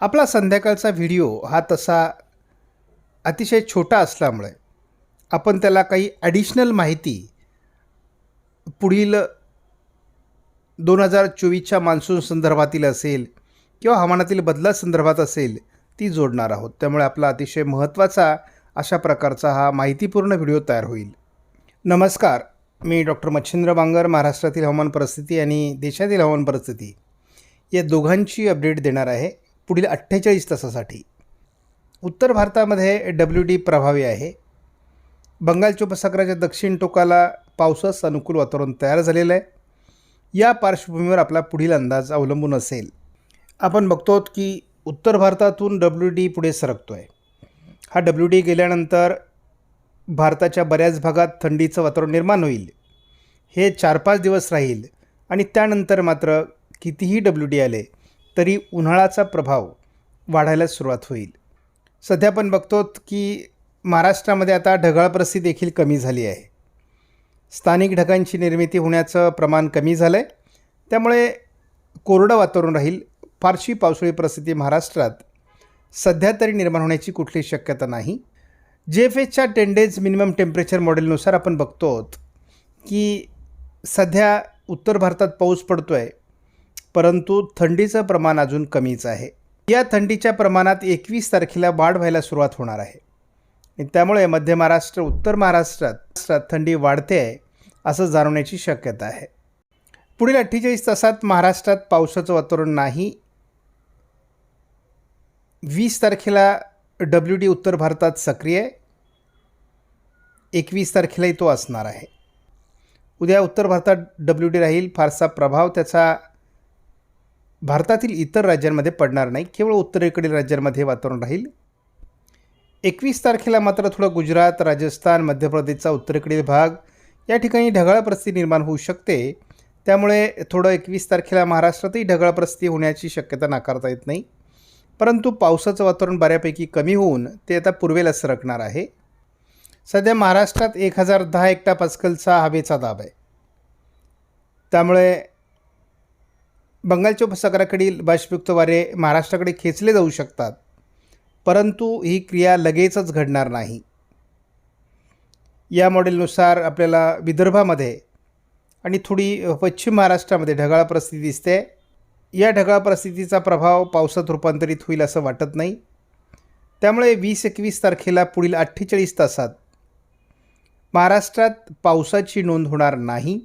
आपला संध्याकाळचा व्हिडिओ हा तसा अतिशय छोटा असल्यामुळे आपण त्याला काही ॲडिशनल माहिती पुढील दोन हजार चोवीसच्या मान्सून संदर्भातील असेल किंवा हवामानातील बदलासंदर्भात असेल ती जोडणार आहोत. त्यामुळे आपला अतिशय महत्त्वाचा अशा प्रकारचा हा माहितीपूर्ण व्हिडिओ तयार होईल. नमस्कार मी डॉक्टर मच्छिंद्र बांगर महाराष्ट्रातील हवामान परिस्थिती आणि देशातील हवामान परिस्थिती या दोघांची अपडेट देणार आहे. पुढील अठ्ठेचाळीस तासासाठी. उत्तर भारतामध्ये डब्ल्यू डी प्रभावी आहे. बंगालच्या उपसागराच्या दक्षिण टोकाला पावसास अनुकूल वातावरण तयार झालेलं आहे. या पार्श्वभूमीवर आपला पुढील अंदाज अवलंबून असेल. आपण बघतो की उत्तर भारतातून डब्ल्यू डी पुढे सरकतो आहे हा डब्ल्यू डी गेल्यानंतर भारताच्या बऱ्याच भागात थंडीचं वातावरण निर्माण होईल. हे चार पाच दिवस राहील आणि त्यानंतर मात्र कितीही डब्ल्यू डी आले तरी उन्हाळाचा प्रभाव वाढायला सुरुवात होईल. सध्या आपण बघतो की महाराष्ट्रामध्ये आता ढगाळ परिस्थिती देखील कमी झाली आहे. स्थानिक ढगांची निर्मिती होण्याचं प्रमाण कमी झालं आहे त्यामुळे कोरडं वातावरण राहील. फारशी पावसाळी परिस्थिती महाराष्ट्रात सध्या तरी निर्माण होण्याची कुठली शक्यता नाही. जे एफ एचच्या टेन डेज मिनिमम टेम्परेचर मॉडेलनुसार आपण बघतो आहोत की सध्या उत्तर भारतात पाऊस पडतो आहे परंतु थंडीचं प्रमाण अजून कमीच आहे. या थंडीच्या प्रमाणात एकवीस तारखेला वाढ व्हायला सुरुवात होणार आहे. त्यामुळे मध्य महाराष्ट्र उत्तर महाराष्ट्रात महाराष्ट्रात थंडी वाढते आहे असं जाणवण्याची शक्यता आहे. पुढील अठ्ठेचाळीस तासात महाराष्ट्रात पावसाचं वातावरण नाही. वीस तारखेला डब्ल्यू डी उत्तर भारतात सक्रिय आहे. एकवीस तारखेलाही तो असणार आहे. उद्या उत्तर भारतात डब्ल्यू डी राहील. फारसा प्रभाव त्याचा भारतातील इतर राज्यांमध्ये पडणार नाही केवळ उत्तरेकडील राज्यांमध्ये वातावरण राहील. एकवीस तारखेला मात्र थोडं गुजरात राजस्थान मध्य प्रदेशचा उत्तरेकडील भाग या ठिकाणी ढगाळ परिस्थिती निर्माण होऊ शकते. त्यामुळे थोडं एकवीस तारखेला महाराष्ट्रातही ढगाळ परिस्थिती होण्याची शक्यता नाकारता येत नाही. परंतु पावसाचं वातावरण बऱ्यापैकी कमी होऊन ते आता पूर्वेला सरकणार आहे. सध्या महाराष्ट्रात एक हजार दहा एकटा पास्कलचा हवेचा दाब आहे. त्यामुळे बंगालच्या उपसागराकडील बाष्पयुक्त वारे महाराष्ट्राकडे खेचले जाऊ शकतात. परंतु ही क्रिया लगेचच घडणार नाही. या मॉडेलनुसार आपल्याला विदर्भामध्ये आणि थोडी पश्चिम महाराष्ट्रामध्ये ढगाळ परिस्थिती दिसते. या ढगाळ परिस्थितीचा प्रभाव पावसात रूपांतरित होईल असं वाटत नाही. त्यामुळे वीस एकवीस तारखेला पुढील अठ्ठेचाळीस तासात महाराष्ट्रात पावसाची नोंद होणार नाही.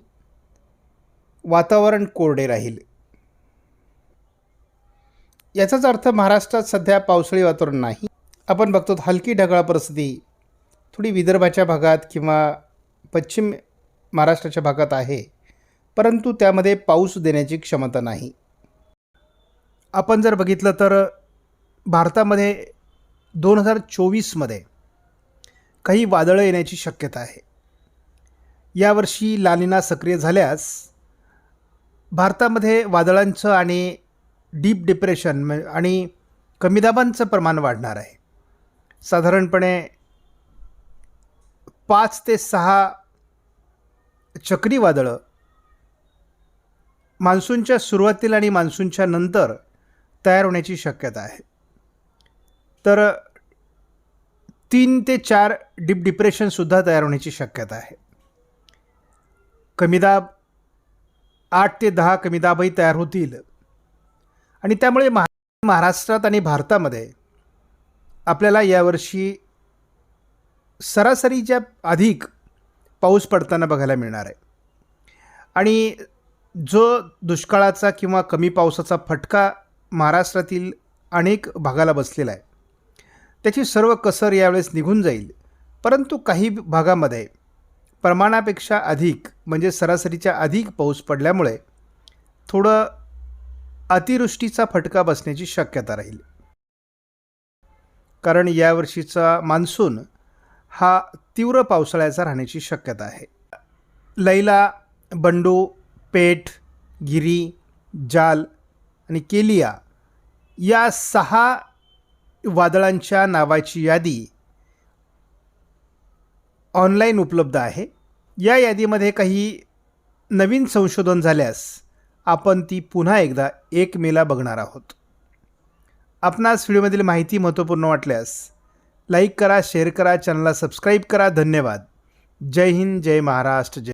वातावरण कोरडे राहील. याचाच अर्थ महाराष्ट्रात सध्या पावसाळी वातावरण नाही. आपण बघतो हलकी ढगाळ परिस्थिती थोडी विदर्भाच्या भागात किंवा पश्चिम महाराष्ट्राच्या भागात आहे परंतु त्यामध्ये पाऊस देण्याची क्षमता नाही. आपण जर बघितलं तर भारतामध्ये दोन हजार चोवीसमध्ये काही वादळं येण्याची शक्यता आहे. यावर्षी लालिना सक्रिय झाल्यास भारतामध्ये वादळांचं आणि डीप डिप्रेशन आणि कमी दाबांचं प्रमाण वाढणार आहे. साधारणपणे पाच ते सहा चक्रीवादळं मान्सूनच्या सुरुवातीला आणि मान्सूनच्या नंतर तयार होण्याची शक्यता आहे. तर तीन ते चार डीप डिप्रेशनसुद्धा तयार होण्याची शक्यता आहे. कमीदाब आठ ते दहा कमीदाबही तयार होतील. आणि त्यामुळे महा महाराष्ट्रात आणि भारतामध्ये आपल्याला यावर्षी सरासरीच्या अधिक पाऊस पडताना बघायला मिळणार आहे. आणि जो दुष्काळाचा किंवा कमी पावसाचा फटका महाराष्ट्रातील अनेक भागाला बसलेला आहे त्याची सर्व कसर यावेळेस निघून जाईल. परंतु काही भागामध्ये प्रमाणापेक्षा अधिक म्हणजे सरासरीच्या अधिक पाऊस पडल्यामुळे थोडं अतिवृष्टीचा फटका बसण्याची शक्यता राहील. कारण यावर्षीचा मान्सून हा तीव्र पावसाळ्याचा राहण्याची शक्यता आहे. लैला बंडू पेठ गिरी जाल आणि केलिया या सहा वादळांच्या नावाची यादी ऑनलाईन उपलब्ध आहे. या यादीमध्ये काही नवीन संशोधन झाल्यास आपण ती पुन्हा एकदा एक मेला बघणार आहोत. आपणास व्हिडिओमधील माहिती महत्त्वपूर्ण वाटल्यास लाईक करा शेअर करा चॅनलला सबस्क्राईब करा. धन्यवाद. जय हिंद जय महाराष्ट्र जय